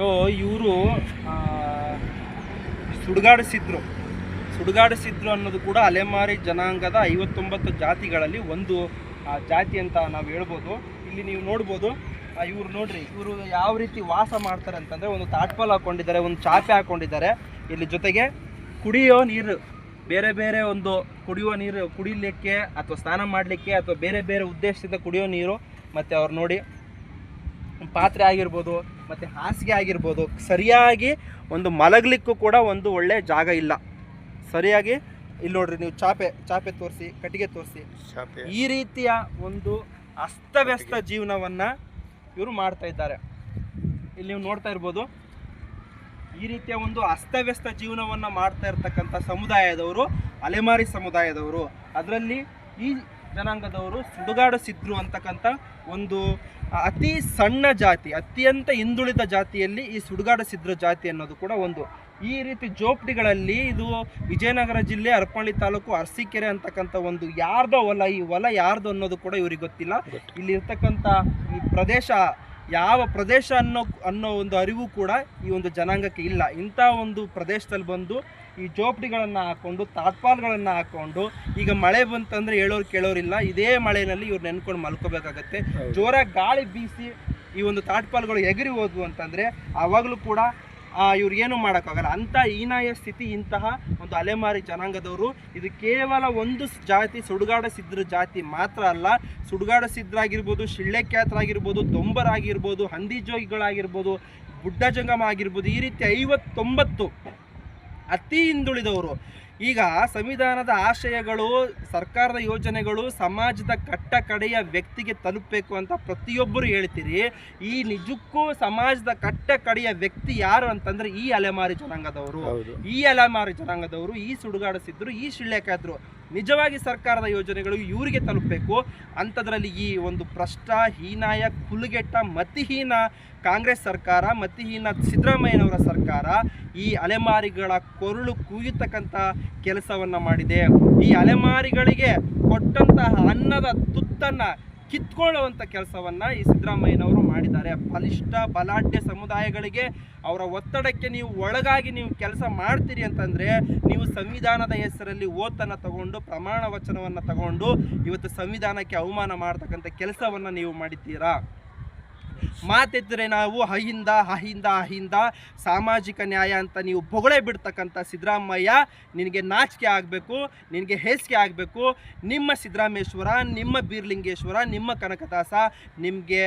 So ಇವರು ಸುಡುಗಾಡಿಸಿದ್ರು. ಸುಡುಗಾಡಿಸಿದ್ರು ಅನ್ನೋದು ಕೂಡ ಅಲೆಮಾರಿ ಜನಾಂಗದ ಐವತ್ತೊಂಬತ್ತು ಜಾತಿಗಳಲ್ಲಿ ಒಂದು ಜಾತಿ ಅಂತ ನಾವು ಹೇಳ್ಬೋದು. ಇಲ್ಲಿ ನೀವು ನೋಡ್ಬೋದು ಇವ್ರು ನೋಡ್ರಿ, ಇವರು ಯಾವ ರೀತಿ ವಾಸ ಮಾಡ್ತಾರೆ ಅಂತಂದರೆ ಒಂದು ತಾಟ್ಪಾಲ್ ಹಾಕೊಂಡಿದ್ದಾರೆ, ಒಂದು ಚಾಪೆ ಹಾಕೊಂಡಿದ್ದಾರೆ. ಇಲ್ಲಿ ಜೊತೆಗೆ ಕುಡಿಯೋ ನೀರು, ಬೇರೆ ಬೇರೆ ಒಂದು ಕುಡಿಯುವ ನೀರು ಕುಡಿಲಿಕ್ಕೆ ಅಥವಾ ಸ್ನಾನ ಮಾಡಲಿಕ್ಕೆ ಅಥವಾ ಬೇರೆ ಬೇರೆ ಉದ್ದೇಶದಿಂದ ಕುಡಿಯೋ ನೀರು, ಮತ್ತು ಅವ್ರು ನೋಡಿ ಪಾತ್ರೆ ಆಗಿರ್ಬೋದು ಮತ್ತು ಹಾಸಿಗೆ ಆಗಿರ್ಬೋದು ಸರಿಯಾಗಿ ಒಂದು ಮಲಗಲಿಕ್ಕೂ ಕೂಡ ಒಂದು ಒಳ್ಳೆ ಜಾಗ ಇಲ್ಲ. ಸರಿಯಾಗಿ ಇಲ್ಲಿ ನೋಡ್ರಿ ನೀವು ಚಾಪೆ ಚಾಪೆ ತೋರಿಸಿ ಕಟ್ಟಿಗೆ ತೋರಿಸಿ. ಚಾಪೆ. ಈ ರೀತಿಯ ಒಂದು ಅಸ್ತವ್ಯಸ್ತ ಜೀವನವನ್ನು ಇವರು ಮಾಡ್ತಾ ಇದ್ದಾರೆ. ಇಲ್ಲಿ ನೀವು ನೋಡ್ತಾ ಇರ್ಬೋದು ಈ ರೀತಿಯ ಒಂದು ಅಸ್ತವ್ಯಸ್ತ ಜೀವನವನ್ನು ಮಾಡ್ತಾ ಇರ್ತಕ್ಕಂಥ ಸಮುದಾಯದವರು ಅಲೆಮಾರಿ ಸಮುದಾಯದವರು. ಅದರಲ್ಲಿ ಈ ಜನಾಂಗದವರು ಸುಡುಗಾಡಿಸಿದ್ರು ಅಂತಕ್ಕಂಥ ಒಂದು ಅತಿ ಸಣ್ಣ ಜಾತಿ ಅತ್ಯಂತ ಹಿಂದುಳಿದ ಜಾತಿಯಲ್ಲಿ ಈ ಸುಡುಗಾಡ ಸಿದ್ರು ಜಾತಿ ಅನ್ನೋದು ಕೂಡ ಒಂದು. ಈ ರೀತಿ ಜೋಪಡಿಗಳಲ್ಲಿ ಇದು ವಿಜಯನಗರ ಜಿಲ್ಲೆ ಅರ್ಪಳ್ಳಿ ತಾಲೂಕು ಅರಸೀಕೆರೆ ಅಂತಕ್ಕಂಥ ಒಂದು ಯಾರ್ದೋ ಹೊಲ ಈ ಹೊಲ ಯಾರ್ದು ಅನ್ನೋದು ಕೂಡ ಇವ್ರಿಗೆ ಗೊತ್ತಿಲ್ಲ. ಇಲ್ಲಿರ್ತಕ್ಕಂಥ ಈ ಪ್ರದೇಶ ಯಾವ ಪ್ರದೇಶ ಅನ್ನೋ ಅನ್ನೋ ಒಂದು ಅರಿವು ಕೂಡ ಈ ಒಂದು ಜನಾಂಗಕ್ಕೆ ಇಲ್ಲ. ಇಂಥ ಒಂದು ಪ್ರದೇಶದಲ್ಲಿ ಬಂದು ಈ ಜೋಪಡಿಗಳನ್ನು ಹಾಕ್ಕೊಂಡು ತಾಟ್ಪಾಲ್ಗಳನ್ನು ಹಾಕ್ಕೊಂಡು ಈಗ ಮಳೆ ಬಂತಂದ್ರೆ ಹೇಳೋರು ಕೇಳೋರಿಲ್ಲ. ಇದೇ ಮಳೆಯಲ್ಲಿ ಇವ್ರು ನೆನ್ಕೊಂಡು ಮಲ್ಕೋಬೇಕಾಗತ್ತೆ. ಜೋರಾಗಿ ಗಾಳಿ ಬೀಸಿ ಈ ಒಂದು ತಾಟ್ಪಾಲ್ಗಳು ಎಗರಿ ಹೋದ್ವು ಅಂತಂದರೆ ಆವಾಗಲೂ ಕೂಡ ಇವ್ರು ಏನು ಮಾಡೋಕ್ಕಾಗಲ್ಲ. ಅಂಥ ಹೀನಾಯ ಸ್ಥಿತಿ, ಇಂತಹ ಒಂದು ಅಲೆಮಾರಿ ಜನಾಂಗದವರು, ಇದು ಕೇವಲ ಒಂದು ಜಾತಿ, ಸುಡುಗಾಡ ಸಿದ್ಧರ ಜಾತಿ ಮಾತ್ರ ಅಲ್ಲ. ಸುಡುಗಾಡ ಸಿದ್ರಾಗಿರ್ಬೋದು ಶಿಳ್ಳೆಕ್ಯಾತರಾಗಿರ್ಬೋದು ದೊಂಬರಾಗಿರ್ಬೋದು ಹಂದಿ ಜೋಗಿಗಳಾಗಿರ್ಬೋದು ಬುಡ್ಡ ಜಂಗಮ ಆಗಿರ್ಬೋದು, ಈ ರೀತಿ ಐವತ್ತೊಂಬತ್ತು ಅತಿ ಹಿಂದುಳಿದವರು. ಈಗ ಸಂವಿಧಾನದ ಆಶಯಗಳು ಸರ್ಕಾರದ ಯೋಜನೆಗಳು ಸಮಾಜದ ಕಟ್ಟ ಕಡೆಯ ವ್ಯಕ್ತಿಗೆ ತಲುಪಬೇಕು ಅಂತ ಪ್ರತಿಯೊಬ್ಬರು ಹೇಳ್ತೀರಿ. ಈ ನಿಜಕ್ಕೂ ಸಮಾಜದ ಕಟ್ಟ ಕಡೆಯ ವ್ಯಕ್ತಿ ಯಾರು ಅಂತಂದ್ರೆ ಈ ಅಲೆಮಾರಿ ಜನಾಂಗದವರು. ಈ ಅಲೆಮಾರಿ ಜನಾಂಗದವರು ಈ ಸುಡುಗಾಡಿಸಿದ್ರು ಈ ಶಿಳ್ಳೆಕಾದ್ರು ನಿಜವಾಗಿ ಸರ್ಕಾರದ ಯೋಜನೆಗಳು ಇವರಿಗೆ ತಲುಪಬೇಕು. ಅಂಥದ್ರಲ್ಲಿ ಈ ಒಂದು ಭ್ರಷ್ಟ, ಹೀನಾಯ, ಕುಲುಗೆಟ್ಟ, ಮತಿಹೀನ ಕಾಂಗ್ರೆಸ್ ಸರ್ಕಾರ, ಮತಿಹೀನ ಸಿದ್ದರಾಮಯ್ಯನವರ ಸರ್ಕಾರ ಈ ಅಲೆಮಾರಿಗಳ ಕೊರಳು ಕೂಗಿತಕ್ಕಂಥ ಕೆಲಸವನ್ನು ಮಾಡಿದೆ. ಈ ಅಲೆಮಾರಿಗಳಿಗೆ ಕೊಟ್ಟಂತಹ ಅನ್ನದ ತುತ್ತನ್ನ ಕಿತ್ಕೊಳ್ಳುವಂಥ ಕೆಲಸವನ್ನು ಈ ಸಿದ್ದರಾಮಯ್ಯನವರು ಮಾಡಿದ್ದಾರೆ. ಬಲಿಷ್ಠ ಬಲಾಢ್ಯ ಸಮುದಾಯಗಳಿಗೆ ಅವರ ಒತ್ತಡಕ್ಕೆ ನೀವು ಒಳಗಾಗಿ ನೀವು ಕೆಲಸ ಮಾಡ್ತೀರಿ ಅಂತಂದರೆ ನೀವು ಸಂವಿಧಾನದ ಹೆಸರಲ್ಲಿ ಓತನ್ನು ತಗೊಂಡು, ಪ್ರಮಾಣ ವಚನವನ್ನು ತಗೊಂಡು ಇವತ್ತು ಸಂವಿಧಾನಕ್ಕೆ ಅವಮಾನ ಮಾಡ್ತಕ್ಕಂಥ ಕೆಲಸವನ್ನು ನೀವು ಮಾಡಿದ್ದೀರಾ? ಮಾತೆತ್ತರೆ ನಾವು ಅಹಿಂದ ಅಹಿಂದ ಅಹಿಂದ, ಸಾಮಾಜಿಕ ನ್ಯಾಯ ಅಂತ ನೀವು ಬೊಗಳೆ ಬಿಡ್ತಕ್ಕಂಥ ಸಿದ್ದರಾಮಯ್ಯ, ನಿನಗೆ ನಾಚಿಕೆ ಆಗಬೇಕು, ನಿನಗೆ ಹೇಸಿಗೆ ಆಗಬೇಕು. ನಿಮ್ಮ ಸಿದ್ದರಾಮೇಶ್ವರ, ನಿಮ್ಮ ಬೀರ್ಲಿಂಗೇಶ್ವರ, ನಿಮ್ಮ ಕನಕದಾಸ ನಿಮಗೆ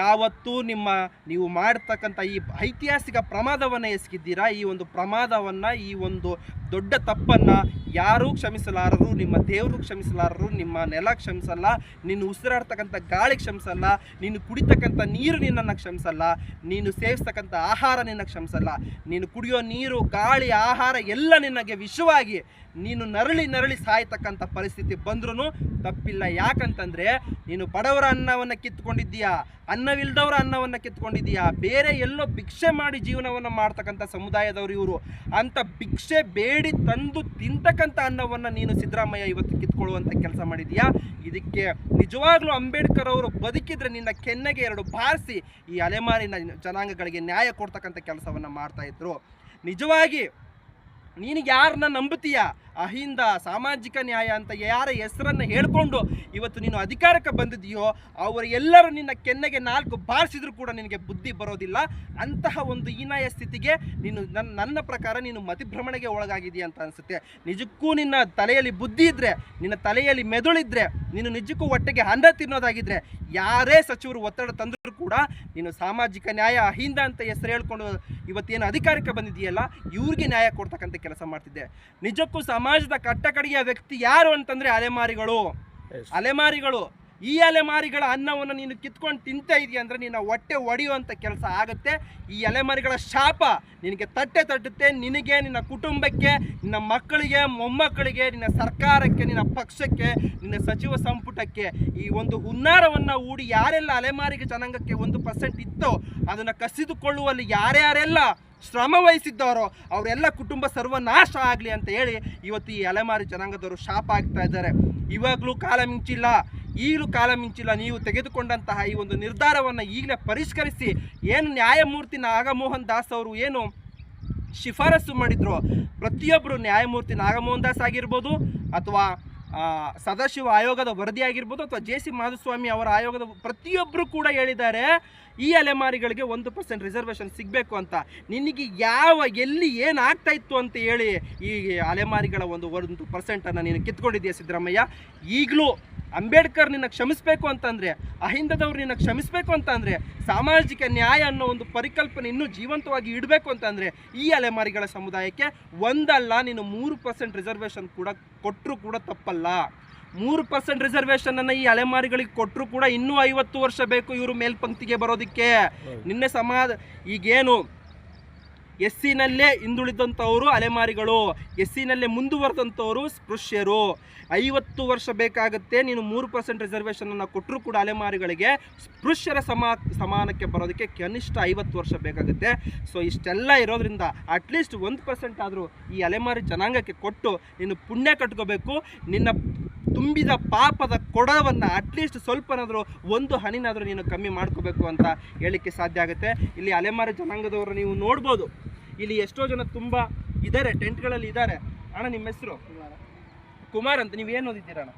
ಯಾವತ್ತೂ ನಿಮ್ಮ ನೀವು ಮಾಡ್ತಕ್ಕಂಥ ಈ ಐತಿಹಾಸಿಕ ಪ್ರಮಾದವನ್ನು ಎಸಗಿದ್ದೀರಾ? ಈ ಒಂದು ಪ್ರಮಾದವನ್ನು, ಈ ಒಂದು ದೊಡ್ಡ ತಪ್ಪನ್ನು ಯಾರೂ ಕ್ಷಮಿಸಲಾರರು, ನಿಮ್ಮ ದೇವರು ಕ್ಷಮಿಸಲಾರರು, ನಿಮ್ಮ ನೆಲ ಕ್ಷಮಿಸಲ್ಲ ನೀನು ಉಸಿರಾಡ್ತಕ್ಕಂಥ ಗಾಳಿ ಕ್ಷಮಿಸಲ್ಲ, ನೀನು ಕುಡಿತಕ್ಕಂಥ ನೀರು ನಿನ್ನನ್ನು ಕ್ಷಮಿಸಲ್ಲ, ನೀನು ಸೇವಿಸ್ತಕ್ಕಂಥ ಆಹಾರ ನಿನ್ನ ಕ್ಷಮಿಸಲ್ಲ, ನೀನು ಕುಡಿಯೋ ನೀರು, ಗಾಳಿ, ಆಹಾರ ಎಲ್ಲ ನಿನಗೆ ವಿಷವಾಗಿ ನೀನು ನರಳಿ ನರಳಿ ಸಾಯ್ತಕ್ಕಂಥ ಪರಿಸ್ಥಿತಿ ಬಂದ್ರೂ ತಪ್ಪಿಲ್ಲ. ಯಾಕಂತಂದ್ರೆ ನೀನು ಬಡವರ ಅನ್ನವನ್ನು ಕಿತ್ಕೊಂಡಿದ್ದೀಯಾ ಅನ್ನವಿಲ್ಲದವರ ಅನ್ನವನ್ನು ಕಿತ್ಕೊಂಡಿದ್ದೀಯಾ ಬೇರೆ ಎಲ್ಲೋ ಭಿಕ್ಷೆ ಮಾಡಿ ಜೀವನವನ್ನು ಮಾಡ್ತಕ್ಕಂಥ ಸಮುದಾಯದವರು ಇವರು. ಅಂತ ಭಿಕ್ಷೆ ಬೇಡಿ ತಂದು ತಿಂತಕ್ಕಂಥ ಅನ್ನವನ್ನು ನೀನು ಸಿದ್ದರಾಮಯ್ಯ ಇವತ್ತು ಕಿತ್ಕೊಳ್ಳುವಂಥ ಕೆಲಸ ಮಾಡಿದೀಯಾ? ಇದಕ್ಕೆ ನಿಜವಾಗ್ಲೂ ಅಂಬೇಡ್ಕರ್ ಅವರು ಬದುಕಿದ್ರೆ ನಿನ್ನ ಕೆನ್ನೆಗೆ ಎರಡು ಬಾರಿಸಿ ಈ ಅಲೆಮಾರಿನ ಜನಾಂಗಗಳಿಗೆ ನ್ಯಾಯ ಕೊಡ್ತಕ್ಕಂಥ ಕೆಲಸವನ್ನು ಮಾಡ್ತಾ ಇದ್ರು. ನಿಜವಾಗಿ ನೀನಿಗೆ ಯಾರನ್ನ ನಂಬುತ್ತೀಯ? ಅಹಿಂದ ಸಾಮಾಜಿಕ ನ್ಯಾಯ ಅಂತ ಯಾರ ಹೆಸರನ್ನು ಹೇಳ್ಕೊಂಡು ಇವತ್ತು ನೀನು ಅಧಿಕಾರಕ್ಕೆ ಬಂದಿದೆಯೋ ಅವರು ಎಲ್ಲರೂ ನಿನ್ನ ಕೆನ್ನೆಗೆ ನಾಲ್ಕು ಬಾರಿಸಿದ್ರು ಕೂಡ ನಿನಗೆ ಬುದ್ಧಿ ಬರೋದಿಲ್ಲ. ಅಂತಹ ಒಂದು ಹೀನಾಯ ಸ್ಥಿತಿಗೆ ನೀನು ನನ್ನ ನನ್ನ ಪ್ರಕಾರ ನೀನು ಮತಿಭ್ರಮಣೆಗೆ ಒಳಗಾಗಿದೆಯಾ ಅಂತ ಅನಿಸುತ್ತೆ. ನಿಜಕ್ಕೂ ನಿನ್ನ ತಲೆಯಲ್ಲಿ ಬುದ್ಧಿ ಇದ್ದರೆ ನಿನ್ನ ತಲೆಯಲ್ಲಿ ಮೆದುಳಿದ್ರೆ ನೀನು ನಿಜಕ್ಕೂ ಹೊಟ್ಟೆಗೆ ಅನ್ನ ತಿನ್ನೋದಾಗಿದ್ರೆ, ಯಾರೇ ಸಚಿವರು ಒತ್ತಡ ತಂದರೂ ಕೂಡ ನೀನು ಸಾಮಾಜಿಕ ನ್ಯಾಯ, ಅಹಿಂದ ಅಂತ ಹೆಸರು ಹೇಳ್ಕೊಂಡು ಇವತ್ತೇನು ಅಧಿಕಾರಕ್ಕೆ ಬಂದಿದೆಯಲ್ಲ ಇವ್ರಿಗೆ ನ್ಯಾಯ ಕೊಡ್ತಕ್ಕಂಥ ಕೆಲಸ ಮಾಡ್ತಿದ್ದೆ. ನಿಜಕ್ಕೂ ಸಮಾಜದ ಕಟ್ಟಕಡೆಯ ವ್ಯಕ್ತಿ ಯಾರು ಅಂತಂದ್ರೆ ಅಲೆಮಾರಿಗಳು. ಅಲೆಮಾರಿಗಳು. ಈ ಅಲೆಮಾರಿಗಳ ಅನ್ನವನ್ನು ನೀನು ಕಿತ್ಕೊಂಡು ತಿಂತಾ ಇದೆಯಾ ಅಂದರೆ ನಿನ್ನ ಹೊಟ್ಟೆ ಒಡೆಯುವಂಥ ಕೆಲಸ ಆಗುತ್ತೆ. ಈ ಅಲೆಮಾರಿಗಳ ಶಾಪ ನಿನಗೆ ತಟ್ಟೆ ತಟ್ಟುತ್ತೆ. ನಿನಗೆ, ನಿನ್ನ ಕುಟುಂಬಕ್ಕೆ, ನಿನ್ನ ಮಕ್ಕಳಿಗೆ, ಮೊಮ್ಮಕ್ಕಳಿಗೆ, ನಿನ್ನ ಸರ್ಕಾರಕ್ಕೆ, ನಿನ್ನ ಪಕ್ಷಕ್ಕೆ, ನಿನ್ನ ಸಚಿವ ಸಂಪುಟಕ್ಕೆ ಈ ಒಂದು ಹುನ್ನಾರವನ್ನು ಹೂಡಿ ಯಾರೆಲ್ಲ ಅಲೆಮಾರಿಗೆ ಜನಾಂಗಕ್ಕೆ ಒಂದು ಪರ್ಸೆಂಟ್ ಇತ್ತೋ ಅದನ್ನು ಕಸಿದುಕೊಳ್ಳುವಲ್ಲಿ ಯಾರ್ಯಾರೆಲ್ಲ ಶ್ರಮ ವಹಿಸಿದ್ದವರೋ ಅವರೆಲ್ಲ ಕುಟುಂಬ ಸರ್ವನಾಶ ಆಗಲಿ ಅಂತ ಹೇಳಿ ಇವತ್ತು ಈ ಅಲೆಮಾರಿ ಜನಾಂಗದವರು ಶಾಪ ಆಗ್ತಾ ಇದ್ದಾರೆ. ಇವಾಗಲೂ ಕಾಲ ಮಿಂಚಿಲ್ಲ. ಈಗಲೂ ಕಾಲ ಮಿಂಚಿಲ್ಲ. ನೀವು ತೆಗೆದುಕೊಂಡಂತಹ ಈ ಒಂದು ನಿರ್ಧಾರವನ್ನು ಈಗಲೇ ಪರಿಷ್ಕರಿಸಿ, ಏನು ನ್ಯಾಯಮೂರ್ತಿ ನಾಗಮೋಹನ್ ದಾಸ್ ಅವರು ಏನು ಶಿಫಾರಸು ಮಾಡಿದ್ರು ಪ್ರತಿಯೊಬ್ಬರು ನ್ಯಾಯಮೂರ್ತಿ ನಾಗಮೋಹನ್ ದಾಸ್ ಆಗಿರ್ಬೋದು ಅಥವಾ ಸದಾಶಿವ ಆಯೋಗದ ವರದಿ ಆಗಿರ್ಬೋದು ಅಥವಾ ಜೆ ಸಿ ಮಾಧುಸ್ವಾಮಿ ಅವರ ಆಯೋಗದ ಪ್ರತಿಯೊಬ್ಬರು ಕೂಡ ಹೇಳಿದ್ದಾರೆ, ಈ ಅಲೆಮಾರಿಗಳಿಗೆ ಒಂದು ಪರ್ಸೆಂಟ್ ರಿಸರ್ವೇಷನ್ ಸಿಗಬೇಕು ಅಂತ. ನಿನಗೆ ಯಾವ, ಎಲ್ಲಿ ಏನಾಗ್ತಾ ಇತ್ತು ಅಂತ ಹೇಳಿ ಈ ಅಲೆಮಾರಿಗಳ ಒಂದು ಒಂದು ಪರ್ಸೆಂಟನ್ನು ನೀನು ಕಿತ್ಕೊಂಡಿದ್ದೀಯ ಸಿದ್ದರಾಮಯ್ಯ? ಈಗಲೂ ಅಂಬೇಡ್ಕರ್ ನಿನ್ನ ಕ್ಷಮಿಸಬೇಕು ಅಂತಂದರೆ ಅಹಿಂದದವ್ರು ನಿನ್ನ ಕ್ಷಮಿಸಬೇಕು ಅಂತಂದರೆ ಸಾಮಾಜಿಕ ನ್ಯಾಯ ಅನ್ನೋ ಒಂದು ಪರಿಕಲ್ಪನೆ ಇನ್ನೂ ಜೀವಂತವಾಗಿ ಇಡಬೇಕು ಅಂತಂದರೆ ಈ ಅಲೆಮಾರಿಗಳ ಸಮುದಾಯಕ್ಕೆ ಒಂದಲ್ಲ ನೀನು ಮೂರು ಪರ್ಸೆಂಟ್ ರಿಸರ್ವೇಷನ್ ಕೂಡ ಕೊಟ್ಟರೂ ಕೂಡ ತಪ್ಪಲ್ಲ. ಮೂರು ಪರ್ಸೆಂಟ್ ರಿಸರ್ವೇಷನನ್ನು ಈ ಅಲೆಮಾರಿಗಳಿಗೆ ಕೊಟ್ಟರು ಕೂಡ ಇನ್ನೂ ಐವತ್ತು ವರ್ಷ ಬೇಕು ಇವರು ಮೇಲ್ಪಂಕ್ತಿಗೆ ಬರೋದಕ್ಕೆ. ನಿನ್ನೆ ಸಮಾಜ ಈಗೇನು ಎಸ್ ಸಿನಲ್ಲೇ ಹಿಂದುಳಿದಂಥವರು ಅಲೆಮಾರಿಗಳು ಎಸ್ ಸಿನಲ್ಲೇ ಮುಂದುವರೆದಂಥವರು ಸ್ಪೃಶ್ಯರು. ಐವತ್ತು ವರ್ಷ ಬೇಕಾಗುತ್ತೆ, ನೀನು ಮೂರು ಪರ್ಸೆಂಟ್ ರಿಸರ್ವೇಷನನ್ನು ಕೊಟ್ಟರು ಕೂಡ ಅಲೆಮಾರಿಗಳಿಗೆ ಸ್ಪೃಶ್ಯರ ಸಮಾ, ಸಮಾನಕ್ಕೆ ಬರೋದಕ್ಕೆ ಕನಿಷ್ಠ ಐವತ್ತು ವರ್ಷ ಬೇಕಾಗುತ್ತೆ. ಸೊ ಇಷ್ಟೆಲ್ಲ ಇರೋದ್ರಿಂದ ಅಟ್ಲೀಸ್ಟ್ ಒಂದು ಪರ್ಸೆಂಟ್ ಆದರೂ ಈ ಅಲೆಮಾರಿ ಜನಾಂಗಕ್ಕೆ ಕೊಟ್ಟು ನೀನು ಪುಣ್ಯ ಕಟ್ಕೋಬೇಕು. ನಿನ್ನ ತುಂಬಿದ ಪಾಪದ ಕೊಡವನ್ನು ಅಟ್ಲೀಸ್ಟ್ ಸ್ವಲ್ಪನಾದರೂ ಒಂದು ಹನಿನಾದರೂ ನೀನು ಕಮ್ಮಿ ಮಾಡ್ಕೋಬೇಕು ಅಂತ ಹೇಳಲಿಕ್ಕೆ ಸಾಧ್ಯ ಆಗುತ್ತೆ. ಇಲ್ಲಿ ಅಲೆಮಾರಿ ಜನಾಂಗದವರು ನೀವು ನೋಡ್ಬೋದು. ಇಲ್ಲಿ ಎಷ್ಟೋ ಜನ ತುಂಬ ಇದ್ದಾರೆ ಟೆಂಟ್ಗಳಲ್ಲಿ ಇದ್ದಾರೆ ಅಣ್ಣ ನಿಮ್ಮ ಹೆಸರು? ಕುಮಾರ್ ಅಂತ ನೀವೇನು ಓದಿದ್ದೀರ ಅಣ್ಣ?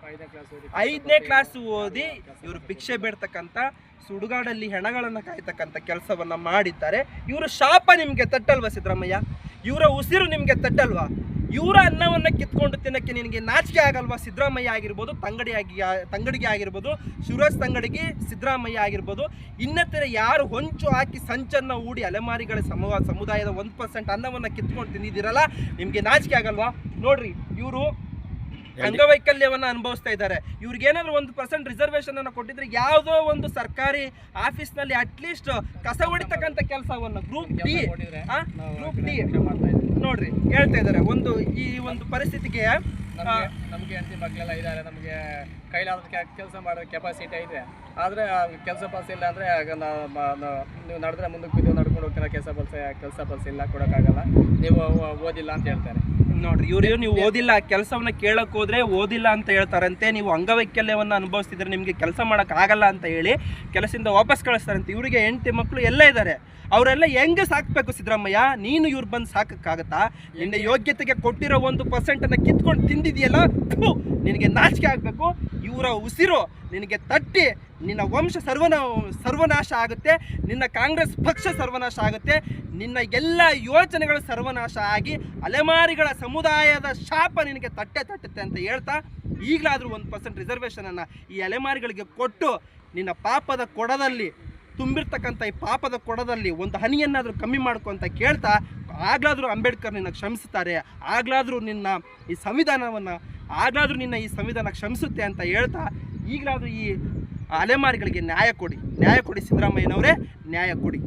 ಐದನೇ ಕ್ಲಾಸ್ ಓದಿ ಇವರು ಭಿಕ್ಷೆ ಬೇಡ್ತಕ್ಕಂಥ ಸುಡುಗಾಡಲ್ಲಿ ಹೆಣಗಳನ್ನು ಕಾಯ್ತಕ್ಕಂಥ ಕೆಲಸವನ್ನ ಮಾಡಿದ್ದಾರೆ. ಇವರ ಶಾಪ ನಿಮಗೆ ತಟ್ಟಲ್ವಾ ಸಿದ್ದರಾಮಯ್ಯ? ಇವರ ಉಸಿರು ನಿಮಗೆ ತಟ್ಟಲ್ವಾ? ಇವರ ಅನ್ನವನ್ನು ಕಿತ್ಕೊಂಡು ತಿನ್ನಕ್ಕೆ ನಿನಗೆ ನಾಚಿಕೆ ಆಗಲ್ವಾ? ಸಿದ್ದರಾಮಯ್ಯ ಆಗಿರ್ಬೋದು ತಂಗಡಿ ಆಗಿ ತಂಗಡಿಗೆ ಆಗಿರ್ಬೋದು ಶಿವರಾಜ್ ತಂಗಡಿಗೆ ಸಿದ್ದರಾಮಯ್ಯ ಆಗಿರ್ಬೋದು. ಇನ್ನಿತರ ಯಾರು ಹೊಂಚು ಹಾಕಿ ಸಂಚನ್ನು ಹೂಡಿ ಅಲೆಮಾರಿಗಳ ಸಮ ಸಮುದಾಯದ ಒಂದು ಪರ್ಸೆಂಟ್ ಅನ್ನವನ್ನು ಕಿತ್ಕೊಂಡು ತಿಂದಿದ್ದೀರಲ್ಲ ನಿಮಗೆ ನಾಚಿಕೆ ಆಗಲ್ವಾ? ನೋಡ್ರಿ ಇವರು ಅಂಗವೈಕಲ್ಯವನ್ನು ಅನುಭವಿಸ್ತಾ ಇದ್ದಾರೆ. ಇವ್ರಿಗೆ ಏನಾದ್ರು ಒಂದು ಪರ್ಸೆಂಟ್ ರಿಸರ್ವೇಶನ್ ಅನ್ನು ಕೊಟ್ಟಿದ್ರೆ ಯಾವುದೋ ಒಂದು ಸರ್ಕಾರಿ ಆಫೀಸ್ನಲ್ಲಿ ಅಟ್ಲೀಸ್ಟ್ ಕಸ ಹೊಡಿತಕ್ಕಂಥ ಕೆಲಸವನ್ನು. ಗ್ರೂಪ್ ಡಿ ಗ್ರೂಪ್ ಡಿ ನೋಡ್ರಿ, ಹೇಳ್ತಾ ಇದ್ದಾರೆ ಒಂದು ಈ ಒಂದು ಪರಿಸ್ಥಿತಿಗೆ ನಮಗೆ ಹೆಂಡತಿ ಮಕ್ಕಳೆಲ್ಲ ಇದ್ದಾರೆ ನಮಗೆ ಕೈಲಾದ ಕೆಲಸ ಮಾಡೋ ಕೆಪಾಸಿಟಿ ಇದೆ. ಆದರೆ ಕೆಲಸ ಪಾಸ್ ಇಲ್ಲ ಅಂದರೆ ನೀವು ನಡೆದ್ರೆ ಮುಂದಕ್ಕೆ ಬಿದ್ದು ನಡ್ಕೊಂಡು ಹೋಗ್ತಾರೆ, ಕೆಲಸ ಪಲ್ಸ, ಕೆಲಸ ಬಲ್ಸ ಇಲ್ಲ, ಕೊಡೋಕ್ಕಾಗಲ್ಲ. ನೀವು ಓದಿಲ್ಲ ಅಂತ ಹೇಳ್ತಾರೆ. ನೋಡ್ರಿ ಇವ್ರು ನೀವು ಓದಿಲ್ಲ ಕೆಲಸವನ್ನ ಕೇಳಕ್ ಹೋದ್ರೆ ಓದಿಲ್ಲ ಅಂತ ಹೇಳ್ತಾರಂತೆ. ನೀವು ಅಂಗವೈಕಲ್ಯವನ್ನ ಅನುಭವಿಸ್ತಿದ್ರೆ ನಿಮಗೆ ಕೆಲಸ ಮಾಡಕ್ ಆಗಲ್ಲ ಅಂತ ಹೇಳಿ ಕೆಲಸದಿಂದ ವಾಪಸ್ ಕಳಿಸ್ತಾರಂತೆ. ಇವರಿಗೆ ಹೆಂಡತಿ ಮಕ್ಕಳು ಎಲ್ಲ ಇದ್ದಾರೆ ಅವರೆಲ್ಲ ಹೆಂಗೆ ಸಾಕ್ಬೇಕು ಸಿದ್ದರಾಮಯ್ಯ? ನೀನು ಇವ್ರು ಬಂದು ಸಾಕಕ್ಕಾಗತ್ತಾ? ನಿನ್ನ ಯೋಗ್ಯತೆಗೆ ಕೊಟ್ಟಿರೋ ಒಂದು ಪರ್ಸೆಂಟನ್ನು ಅನ್ನ ಕಿತ್ಕೊಂಡು ತಿಂದಿದೆಯಲ್ಲ ನಿನಗೆ ನಾಚಿಕೆ ಆಗಬೇಕು. ಇವರ ಉಸಿರು ನಿನಗೆ ತಟ್ಟಿ ನಿನ್ನ ವಂಶ ಸರ್ವನ, ಸರ್ವನಾಶ ಆಗುತ್ತೆ, ನಿನ್ನ ಕಾಂಗ್ರೆಸ್ ಪಕ್ಷ ಸರ್ವನಾಶ ಆಗುತ್ತೆ, ನಿನ್ನ ಎಲ್ಲ ಯೋಚನೆಗಳು ಸರ್ವನಾಶ ಆಗಿ, ಅಲೆಮಾರಿಗಳ ಸಮುದಾಯದ ಶಾಪ ನಿನಗೆ ತಟ್ಟೆ ತಟ್ಟುತ್ತೆ ಅಂತ ಹೇಳ್ತಾ, ಈಗಲಾದರೂ ಒಂದು ಪರ್ಸೆಂಟ್ ರಿಸರ್ವೇಷನನ್ನು ಈ ಅಲೆಮಾರಿಗಳಿಗೆ ಕೊಟ್ಟು, ನಿನ್ನ ಪಾಪದ ಕೊಡದಲ್ಲಿ, ತುಂಬಿರ್ತಕ್ಕಂಥ ಈ ಪಾಪದ ಕೊಡದಲ್ಲಿ ಒಂದು ಹನಿಯನ್ನಾದರೂ ಕಮ್ಮಿ ಮಾಡ್ಕೊ ಅಂತ ಕೇಳ್ತಾ, ಆಗ್ಲಾದರೂ ಅಂಬೇಡ್ಕರ್ ನಿನ್ನ ಕ್ಷಮಿಸುತ್ತಾರೆ ಆಗ್ಲಾದರೂ ನಿನ್ನ ಈ ಸಂವಿಧಾನವನ್ನು, ಆಗ್ಲಾದರೂ ನಿನ್ನ ಈ ಸಂವಿಧಾನ ಕ್ಷಮಿಸುತ್ತೆ ಅಂತ ಹೇಳ್ತಾ, ಈಗಲಾದರೂ ಈ ಅಲೆಮಾರಿಗಳಿಗೆ ನ್ಯಾಯ ಕೊಡಿ. ನ್ಯಾಯ ಕೊಡಿ ಸಿದ್ದರಾಮಯ್ಯನವರೇ ನ್ಯಾಯ ಕೊಡಿ.